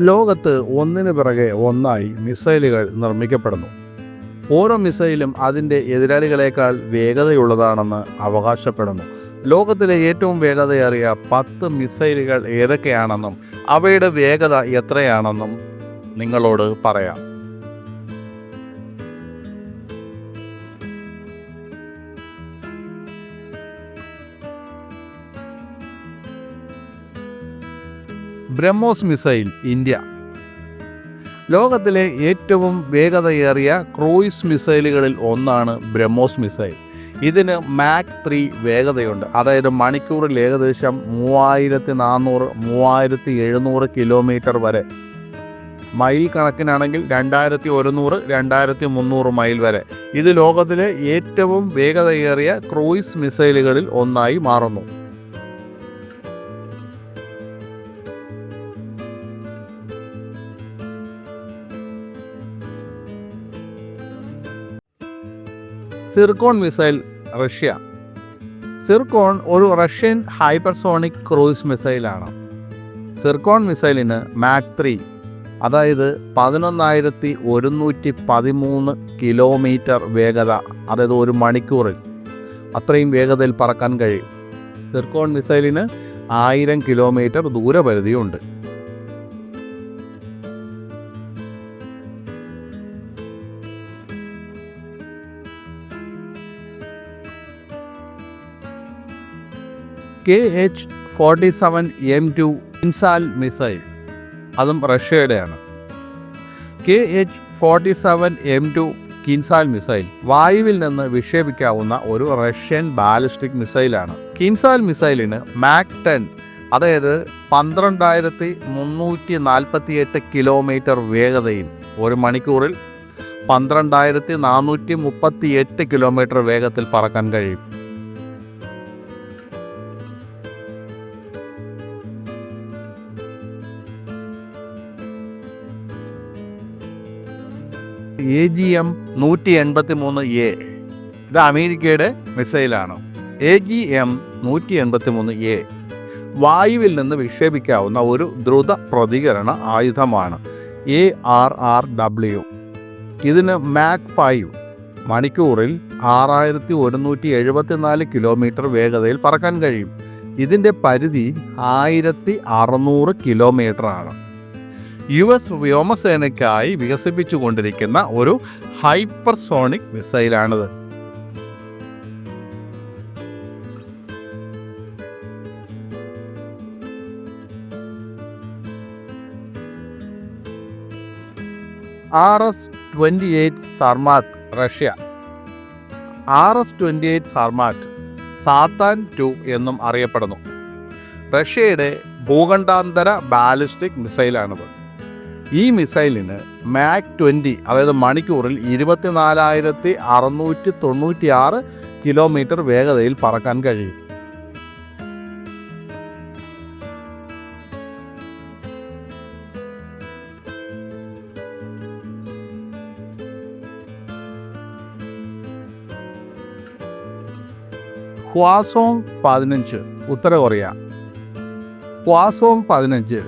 ലോകത്ത് ഒന്നിനു പിറകെ ഒന്നായി മിസൈലുകൾ നിർമ്മിക്കപ്പെടുന്നു. ഓരോ മിസൈലും അതിന്റെ എതിരാളികളേക്കാൾ വേഗതയുള്ളതാണെന്ന് അവകാശപ്പെടുന്നു. ലോകത്തിലെ ഏറ്റവും വേഗതയേറിയ പത്ത് മിസൈലുകൾ ഏതൊക്കെയാണെന്നും അവയുടെ വേഗത എത്രയാണെന്നും നിങ്ങളോട് പറയാം. BrahMos missile India. ലോകത്തിലെ ഏറ്റവും വേഗതയേറിയ ക്രൂയിസ് മിസൈലുകളിൽ ഒന്നാണ് ബ്രഹ്മോസ് മിസൈൽ. ഇതിന് മാക് ത്രീ വേഗതയുണ്ട്. അതായത് മണിക്കൂറിൽ ഏകദേശം മൂവായിരത്തി നാനൂറ് മൂവായിരത്തി എഴുന്നൂറ് കിലോമീറ്റർ വരെ. മൈൽ കണക്കിനാണെങ്കിൽ രണ്ടായിരത്തി ഒരുന്നൂറ് രണ്ടായിരത്തി മുന്നൂറ് മൈൽ വരെ. ഇത് ലോകത്തിലെ ഏറ്റവും വേഗതയേറിയ ക്രൂയിസ് മിസൈലുകളിൽ ഒന്നായി മാറുന്നു. Zircon missile Russia. സിർക്കോൺ ഒരു റഷ്യൻ ഹൈപ്പർസോണിക് ക്രൂയിസ് മിസൈലാണ്. സിർക്കോൺ മിസൈലിന് മാക് ത്രീ അതായത് പതിനൊന്നായിരത്തി ഒരുന്നൂറ്റി പതിമൂന്ന് കിലോമീറ്റർ വേഗത അതായത് ഒരു മണിക്കൂറിൽ അത്രയും വേഗതയിൽ പറക്കാൻ കഴിയും. സിർക്കോൺ മിസൈലിന് ആയിരം kilometre ദൂരപരിധിയുണ്ട്. K H forty seven M two Kinzhal missile. അതും റഷ്യയുടെയാണ്. K H forty seven M two Kinzhal missile. വായുവിൽ നിന്ന് വിക്ഷേപിക്കാവുന്ന ഒരു റഷ്യൻ ബാലിസ്റ്റിക് മിസൈലാണ്. കിൻസാൽ മിസൈലിന് മാക് ടെൻ അതായത് പന്ത്രണ്ടായിരത്തി മുന്നൂറ്റി നാൽപ്പത്തിയെട്ട് കിലോമീറ്റർ വേഗതയിൽ ഒരു മണിക്കൂറിൽ പന്ത്രണ്ടായിരത്തി നാനൂറ്റി മുപ്പത്തി എട്ട് കിലോമീറ്റർ വേഗത്തിൽ പറക്കാൻ കഴിയും. എ ജി എം നൂറ്റി എൺപത്തി മൂന്ന് എ. ഇത് അമേരിക്കയുടെ മിസൈലാണ്. എ ജി എം നൂറ്റി എൺപത്തി മൂന്ന് എ. വായുവിൽ നിന്ന് വിക്ഷേപിക്കാവുന്ന ഒരു ദ്രുത പ്രതികരണ ആയുധമാണ് എ ആർ ആർ ഡബ്ല്യു. ഇതിന് മാക് ഫൈവ് മണിക്കൂറിൽ ആറായിരത്തി ഒരുന്നൂറ്റി എഴുപത്തിനാല് കിലോമീറ്റർ വേഗതയിൽ പറക്കാൻ കഴിയും. ഇതിന്റെ പരിധി ആയിരത്തി അറുന്നൂറ് കിലോമീറ്റർ ആണ് യു എസ് വ്യോമസേനയ്ക്കായി വികസിപ്പിച്ചുകൊണ്ടിരിക്കുന്ന ഒരു hypersonic മിസൈലാണിത്. R S twenty eight Sarmat Russia. R S twenty eight Sarmat Satan two എന്നും അറിയപ്പെടുന്നു. റഷ്യയുടെ ഭൂഖണ്ഡാന്തര ബാലിസ്റ്റിക് മിസൈലാണിത്. ഈ മിസൈലിന് മാക് ട്വന്റി അതായത് മണിക്കൂറിൽ ഇരുപത്തിനാലായിരത്തി അറുന്നൂറ്റി തൊണ്ണൂറ്റി ആറ് കിലോമീറ്റർ വേഗതയിൽ പറക്കാൻ കഴിയും. ഹ്വാസോങ് പതിനഞ്ച് ഉത്തര കൊറിയ ഹ്വാസോങ് പതിനഞ്ച്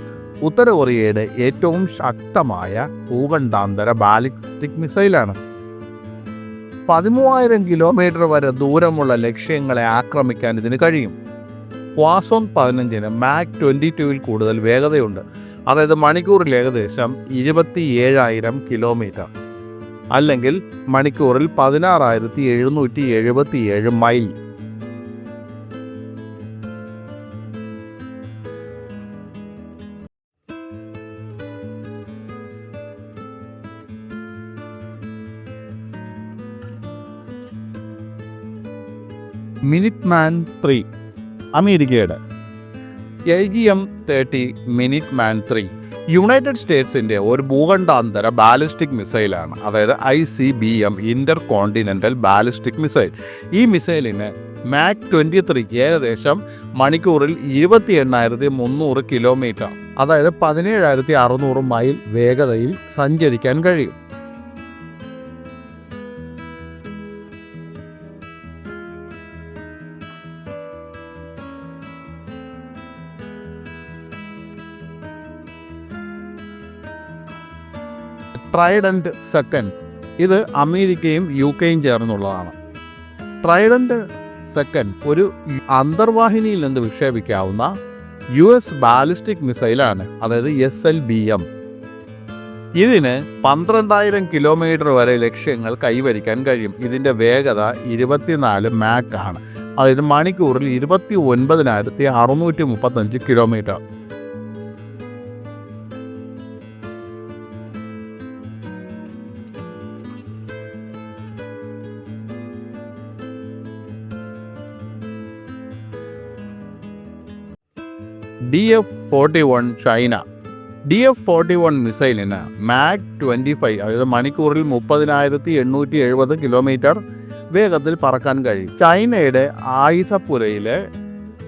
ഉത്തര കൊറിയയുടെ ഏറ്റവും ശക്തമായ ഭൂഖണ്ഡാന്തര ബാലിസ്റ്റിക് മിസൈലാണ്. പതിമൂവായിരം കിലോമീറ്റർ വരെ ദൂരമുള്ള ലക്ഷ്യങ്ങളെ ആക്രമിക്കാൻ ഇതിന് കഴിയും. വാസോൺ പതിനഞ്ചിന് മാക് ട്വന്റി ടുവിൽ കൂടുതൽ വേഗതയുണ്ട്. അതായത് മണിക്കൂറിൽ ഏകദേശം ഇരുപത്തി ഏഴായിരം കിലോമീറ്റർ. അല്ലെങ്കിൽ മണിക്കൂറിൽ പതിനാറായിരത്തി എഴുന്നൂറ്റി എഴുപത്തി ഏഴ് മൈൽ. മിനിറ്റ് മാൻ ത്രീ അമേരിക്കയുടെ. A G M thirty Minuteman three. United സ്റ്റേറ്റ്സിന്റെ ഒരു ഭൂഖണ്ഡാന്തര ബാലിസ്റ്റിക് മിസൈലാണ് അതായത് I C B M intercontinental ballistic missile. ഈ മിസൈലിന് മാക് ട്വന്റി ത്രീ ഏകദേശം മണിക്കൂറിൽ ഇരുപത്തി എണ്ണായിരത്തി മുന്നൂറ് കിലോമീറ്റർ അതായത് പതിനേഴായിരത്തി അറുന്നൂറ് മൈൽ വേഗതയിൽ സഞ്ചരിക്കാൻ കഴിയും. Trident second. ഇത് അമേരിക്കയും യു കെയും ചേർന്നുള്ളതാണ്. ട്രൈഡന്റ് സെക്കൻഡ് ഒരു അന്തർവാഹിനിയിൽ നിന്ന് വിക്ഷേപിക്കാവുന്ന യു എസ് ബാലിസ്റ്റിക് മിസൈലാണ് അതായത് എസ് എൽ ബി എം. ഇതിന് പന്ത്രണ്ടായിരം കിലോമീറ്റർ വരെ ലക്ഷ്യങ്ങൾ കൈവരിക്കാൻ കഴിയും. ഇതിന്റെ വേഗത ഇരുപത്തിനാല് മാക്ക് ആണ്. അതായത് മണിക്കൂറിൽ ഇരുപത്തി ഒൻപതിനായിരത്തി അറുന്നൂറ്റി മുപ്പത്തഞ്ച് kilometre. D F forty one China. D F forty one മിസൈലിന് Mach twenty five അതായത് മണിക്കൂറിൽ മുപ്പതിനായിരത്തി എണ്ണൂറ്റി എഴുപത് കിലോമീറ്റർ വേഗത്തിൽ പറക്കാൻ കഴിയും. ചൈനയുടെ ആയുധപ്പുരയിലെ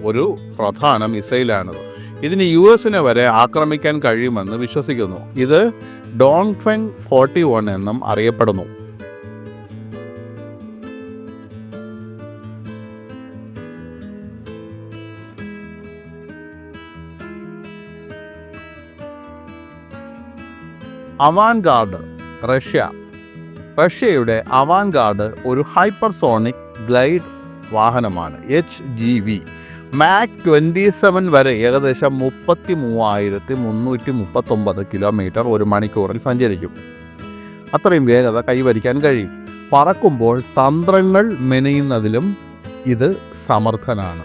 ഒരു പ്രധാന മിസൈലാണിത്. ഇതിന് യു എസിനെ വരെ ആക്രമിക്കാൻ കഴിയുമെന്ന് വിശ്വസിക്കുന്നു. ഇത് ഡോങ് ഫെങ് ഫോർട്ടി വൺ എന്നും അറിയപ്പെടുന്നു. Avangard Russia. റഷ്യയുടെ അവാൻഗാർഡ് ഒരു ഹൈപ്പർസോണിക് ഗ്ലൈഡ് വാഹനമാണ് H G V. Mach twenty seven വരെ ഏകദേശം മുപ്പത്തി മൂവായിരത്തി മുന്നൂറ്റി മുപ്പത്തൊമ്പത് കിലോമീറ്റർ ഒരു മണിക്കൂറിൽ സഞ്ചരിക്കും. അത്രയും വേഗത കൈവരിക്കാൻ കഴിയും. പറക്കുമ്പോൾ തന്ത്രങ്ങൾ മെനയുന്നതിലും ഇത് സമർത്ഥനാണ്.